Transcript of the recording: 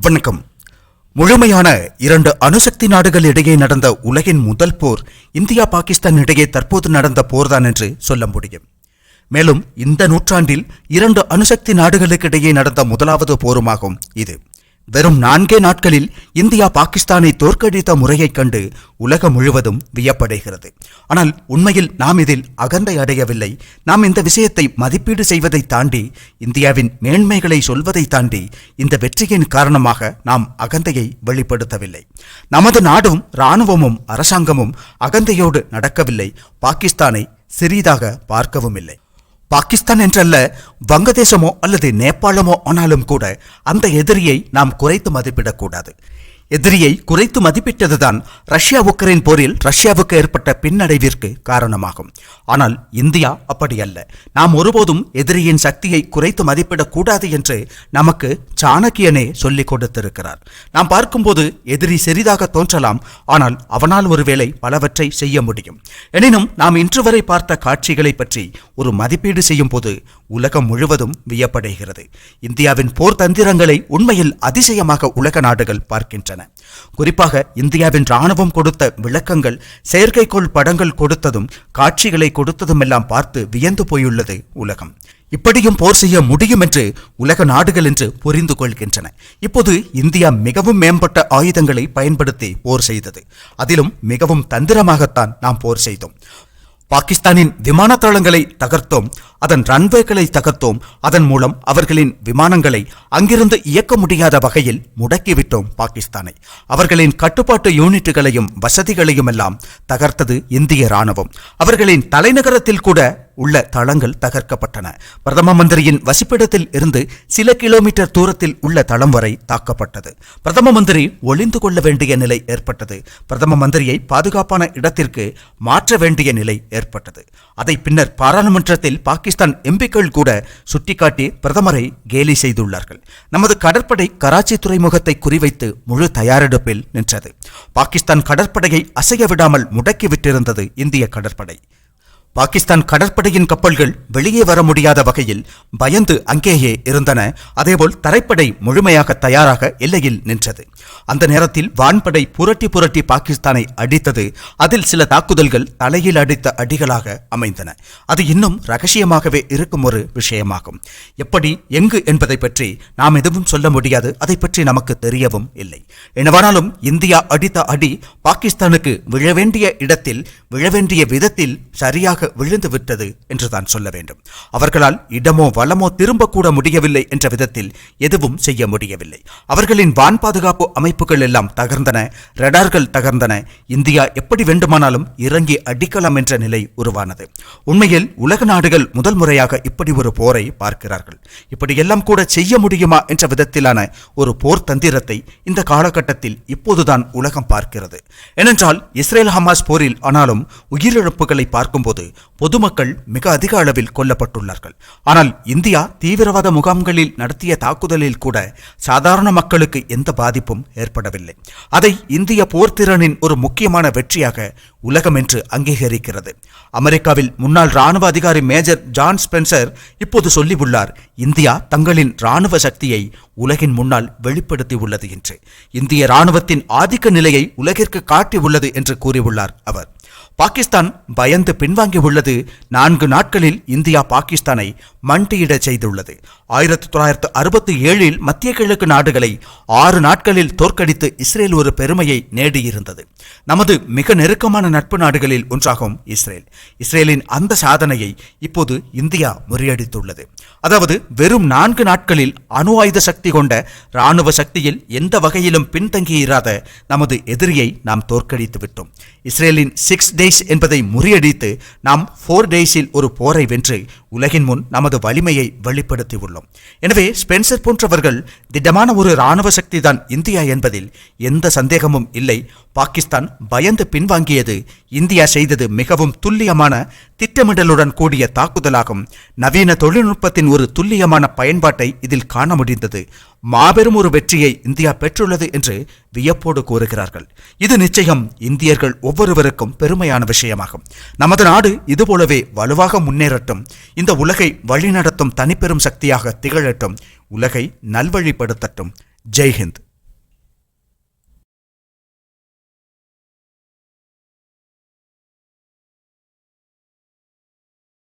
வணக்கம். முழுமையான இரண்டு அணுசக்தி நாடுகள் இடையே நடந்த உலகின் முதல் போர் இந்தியா பாகிஸ்தான் இடையே தற்போது நடந்த போர்தான் என்று சொல்ல முடியும். மேலும் இந்த நூற்றாண்டில் இரண்டு அணுசக்தி நாடுகளுக்கிடையே நடந்த முதலாவது போருமாகும் இது. வெறும் நான்கே நாட்களில் இந்தியா பாகிஸ்தானை தோற்கடித்த முறையைக் கண்டு உலகம் முழுவதும் வியப்படைகிறது. ஆனால் உண்மையில் நாம் இதில் அகந்தை அடையவில்லை. நாம் இந்த விஷயத்தை மதிப்பீடு செய்வதை தாண்டி இந்தியாவின் மேன்மைகளை சொல்வதை தாண்டி இந்த வெற்றியின் காரணமாக நாம் அகந்தையை வெளிப்படுத்தவில்லை. நமது நாடும் இராணுவமும் அரசாங்கமும் அகந்தையோடு நடக்கவில்லை. பாகிஸ்தானை சிறிதாக பார்க்கவும் இல்லை. பாகிஸ்தான் என்றல்ல வங்கதேசமோ அல்லது நேபாளமோ ஆனாலும் கூட அந்த எதிரியை நாம் குறைத்து மதிப்பிடக்கூடாது. எதிரியை குறைத்து மதிப்பிட்டதுதான் ரஷ்யா உக்ரைன் போரில் ரஷ்யாவுக்கு ஏற்பட்ட பின்னடைவிற்கு காரணமாகும். ஆனால் இந்தியா அப்படி அல்ல நாம் ஒருபோதும் எதிரியின் சக்தியை குறைத்து மதிப்பிடக்கூடாது என்று நமக்கு சாணக்கியனே சொல்லிக் கொடுத்திருக்கிறார். நாம் பார்க்கும்போது எதிரி சிறிதாக தோன்றலாம் ஆனால் அவனால் ஒருவேளை பலவற்றை செய்ய முடியும். எனினும் நாம் இன்று வரை பார்த்த காட்சிகளை பற்றி ஒரு மதிப்பீடு செய்யும் போது உலகம் முழுவதும் வியப்படைகிறது. இந்தியாவின் போர் தந்திரங்களை உண்மையில் அதிசயமாக உலக நாடுகள் பார்க்கின்றன. குறிப்பாக இந்தியாவின் ராணுவம் கொடுத்த விளக்கங்கள் செயற்கைக்கோள் படங்கள் கொடுத்ததும் காட்சிகளை கொடுத்ததும் எல்லாம் பார்த்து வியந்து போயுள்ளது உலகம். இப்படியும் போர் செய்ய முடியும் என்று உலக நாடுகள் என்று புரிந்து கொள்கின்றன. இப்போது இந்தியா மிகவும் மேம்பட்ட ஆயுதங்களை பயன்படுத்தி போர் செய்தது. அதிலும் மிகவும் தந்திரமாகத்தான் நாம் போர் செய்தோம். பாகிஸ்தானின் விமான தளங்களை தகர்த்தோம் அதன் ரன்வேகளை தகர்த்தோம் அதன் மூலம் அவர்களின் விமானங்களை அங்கிருந்து இயக்க முடியாத வகையில் முடக்கிவிட்டோம் பாகிஸ்தானை. அவர்களின் கட்டுப்பாட்டு யூனிட்டுகளையும் வசதிகளையும் எல்லாம் தகர்த்தது இந்திய ராணுவம் அவர்களின் தலைநகரத்தில் கூட உள்ள தளங்கள் தகர்க்கப்பட்டன. பிரதம மந்திரியின் வசிப்பிடத்தில் இருந்து சில கிலோமீட்டர் தூரத்தில் உள்ள தளம் வரை தாக்கப்பட்டது. பிரதம மந்திரி ஒளிந்து கொள்ள வேண்டிய நிலை ஏற்பட்டது. பிரதம மந்திரியை பாதுகாப்பான இடத்திற்கு மாற்ற வேண்டிய நிலை ஏற்பட்டது. அதை பின்னர் பாராளுமன்றத்தில் பாகிஸ்தான் எம்பிக்கள் கூட சுட்டிக்காட்டி பிரதமரை கேலி செய்துள்ளார்கள். நமது கடற்படை கராச்சி துறைமுகத்தை குறிவைத்து முழு தயாரெடுப்பில் நின்றது. பாகிஸ்தான் கடற்படையை அசைய விடாமல் முடக்கிவிட்டிருந்தது இந்திய கடற்படை. பாகிஸ்தான் கடற்படையின் கப்பல்கள் வெளியே வர முடியாத வகையில் பயந்து அங்கேயே இருந்தன. அதேபோல் தரைப்படை முழுமையாக தயாராக எல்லையில் நின்றது. அந்த நேரத்தில் வான்படை புரட்டி புரட்டி பாகிஸ்தானை அடித்தது. அதில் சில தாக்குதல்கள் தலையில் அடித்த அடிகளாக அமைந்தன. அது இன்னும் ரகசியமாகவே இருக்கும் ஒரு விஷயமாகும். எப்படி எங்கு என்பதை பற்றி நாம் எதுவும் சொல்ல முடியாது. அதை பற்றி நமக்கு தெரியவும் இல்லை. எனவானாலும் இந்தியா அடித்த அடி பாகிஸ்தானுக்கு விழ வேண்டிய இடத்தில் விழ வேண்டிய விதத்தில் சரியாக விழுந்து விட்டது என்றுதான் சொல்ல வேண்டும். அவர்களால் இடமோ வளமோ திரும்ப கூட முடியவில்லை என்ற விதத்தில் எதுவும் செய்ய முடியவில்லை. அவர்களின் வான் பாதுகாப்பு அமைப்புகள் எல்லாம் தகர்ந்தன ரடார்கள் தகர்ந்தன. இந்தியா எப்படி வேண்டுமானாலும் இறங்கி அடிக்கலாம் என்ற நிலை உருவானது. உண்மையில் உலக நாடுகள் முதல் முறையாக இப்படி ஒரு போரை பார்க்கிறார்கள். இப்படியெல்லாம் கூட செய்ய முடியுமா என்ற விதத்திலான ஒரு போர் தந்திரத்தை இந்த காலகட்டத்தில் இப்போதுதான் உலகம் பார்க்கிறது. ஏனென்றால் இஸ்ரேல் ஹமாஸ் போரில் ஆனாலும் உயிரிழப்புகளை பார்க்கும்போது பொதுமக்கள் மிக அதிக அளவில் கொல்லப்பட்டுள்ளார்கள். ஆனால் இந்தியா தீவிரவாத முகாம்களில் நடத்திய தாக்குதலில் கூட சாதாரண மக்களுக்கு எந்த பாதிப்பும் ஏற்படவில்லை. அதை இந்திய போர்த்திறனின் ஒரு முக்கியமான வெற்றியாக உலகம் என்று அங்கீகரிக்கிறது. அமெரிக்காவில் முன்னாள் ராணுவ அதிகாரி மேஜர் ஜான் ஸ்பென்சர் இப்போது சொல்லியுள்ளார் இந்தியா தங்களின் ராணுவ சக்தியை உலகின் முன்னால் வெளிப்படுத்தி உள்ளது என்று. இந்திய ராணுவத்தின் ஆதிக்க நிலையை உலகிற்கு காட்டி உள்ளது என்று கூறியுள்ளார் அவர். பாகிஸ்தான் பயந்து பின்வாங்கி உள்ளது. நான்கு நாட்களில் இந்தியா பாகிஸ்தானை மண்டியிட செய்துள்ளது. ஆயிரத்தி தொள்ளாயிரத்து அறுபத்தி ஏழில் மத்திய கிழக்கு நாடுகளை ஆறு நாட்களில் தோற்கடித்து இஸ்ரேல் ஒரு பெருமையை நேடியிருந்தது. நமது மிக நெருக்கமான நட்பு நாடுகளில் ஒன்றாகும் இஸ்ரேல். இஸ்ரேலின் அந்த சாதனையை இப்போது இந்தியா முறியடித்துள்ளது. அதாவது வெறும் நான்கு நாட்களில் அணு ஆயுத சக்தி கொண்ட இராணுவ சக்தியில் எந்த வகையிலும் பின்தங்கியிராத நமது எதிரியை நாம் தோற்கடித்து விட்டோம் இஸ்ரேலின் சிக்ஸ் டே டேஸ் என்பதை முறியடித்து நாம் ஃபோர் டேஸில் ஒரு போரை வென்று உலகின் முன் நமது வலிமையை வெளிப்படுத்தி உள்ளோம் எனவே ஸ்பென்சர் போன்றவர்கள் திடமான ஒரு இராணுவ சக்தி தான் இந்தியா என்பதில் எந்த சந்தேகமும் இல்லை. பாகிஸ்தான் பயந்து பின்வாங்கியது இந்தியா செய்தது மிகவும் துல்லியமான திட்டமிடலுடன் கூடிய தாக்குதலாகும். நவீன தொழில்நுட்பத்தின் ஒரு துல்லியமான பயன்பாட்டை இதில் காண முடிந்தது. மாபெரும் ஒரு வெற்றியை இந்தியா பெற்றுள்ளது என்று வியப்போடு கூறுகிறார்கள். இது நிச்சயம் இந்தியர்கள் ஒவ்வொருவருக்கும் பெருமையான விஷயமாகும். நமது நாடு இதுபோலவே வலுவாக முன்னேறட்டும். இந்த உலகை வழிநடத்தும் தனிப்பெரும் சக்தியாக திகழட்டும். உலகை நல்வழிப்படுத்தட்டும். ஜெய்ஹிந்த்.